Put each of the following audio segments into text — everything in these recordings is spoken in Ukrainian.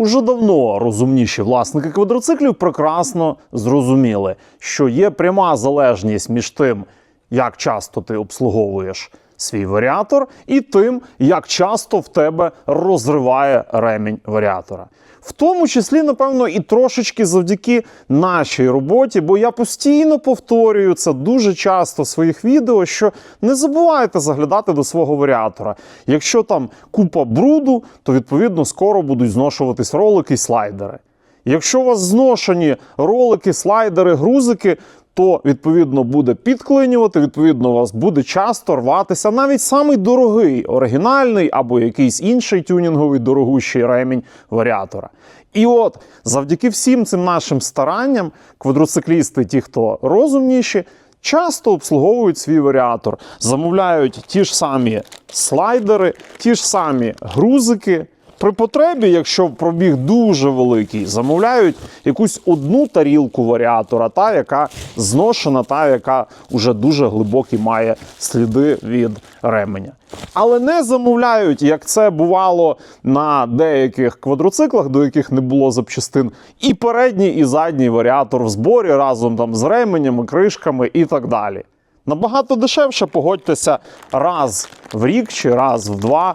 Уже давно розумніші власники квадроциклів прекрасно зрозуміли, що є пряма залежність між тим, як часто ти обслуговуєш свій варіатор, і тим, як часто в тебе розриває ремінь варіатора. В тому числі, напевно, і трошечки завдяки нашій роботі, бо я постійно повторюю це дуже часто в своїх відео, що не забувайте заглядати до свого варіатора. Якщо там купа бруду, то відповідно скоро будуть зношуватись ролики і слайдери. Якщо у вас зношені ролики, слайдери, грузики, то відповідно буде підклинювати, відповідно, у вас буде часто рватися навіть самий дорогий оригінальний або якийсь інший тюнінговий дорогущий ремінь варіатора. І от завдяки всім цим нашим старанням, квадроциклісти, ті, хто розумніші, часто обслуговують свій варіатор, замовляють ті ж самі слайдери, ті ж самі грузики. При потребі, якщо пробіг дуже великий, замовляють якусь одну тарілку варіатора, та яка зношена, та яка вже дуже глибокі має сліди від ременя. Але не замовляють, як це бувало на деяких квадроциклах, до яких не було запчастин, і передній, і задній варіатор в зборі разом там з ременями, кришками і так далі. Набагато дешевше погодьтеся раз в рік чи раз в два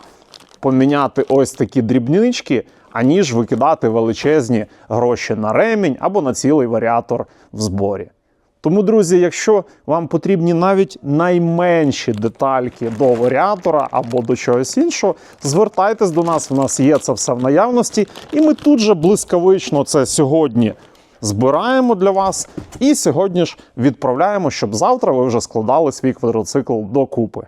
поміняти ось такі дрібнички, аніж викидати величезні гроші на ремінь або на цілий варіатор в зборі. Тому, друзі, якщо вам потрібні навіть найменші детальки до варіатора або до чогось іншого, звертайтесь до нас, у нас є це все в наявності, і ми тут же блискавично це сьогодні збираємо для вас і сьогодні ж відправляємо, щоб завтра ви вже складали свій квадроцикл докупи.